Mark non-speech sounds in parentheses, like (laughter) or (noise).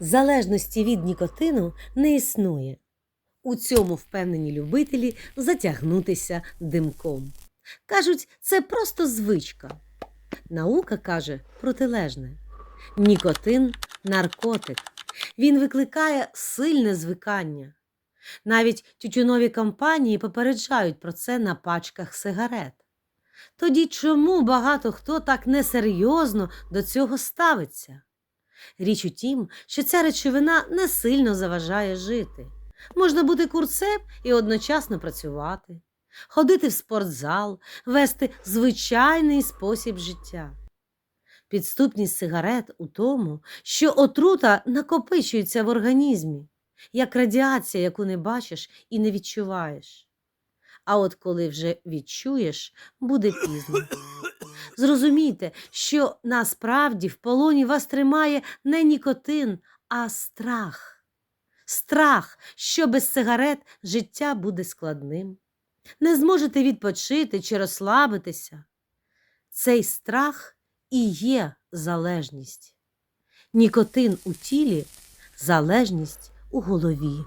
Залежності від нікотину не існує. У цьому впевнені любителі затягнутися димком. Кажуть, це просто звичка. Наука каже протилежне. Нікотин наркотик. Він викликає сильне звикання. Навіть тютюнові компанії попереджають про це на пачках сигарет. Тоді чому багато хто так несерйозно до цього ставиться? Річ у тім, що ця речовина не сильно заважає жити. Можна бути курцем і одночасно працювати, ходити в спортзал, вести звичайний спосіб життя. Підступність сигарет у тому, що отрута накопичується в організмі, як радіація, яку не бачиш і не відчуваєш. А от коли вже відчуєш, буде пізно. (laughs) Зрозумійте, що насправді в полоні вас тримає не нікотин, а страх. Страх, що без сигарет життя буде складним. Не зможете відпочити чи розслабитися. Цей страх і є залежність. Нікотин у тілі залежність у голові.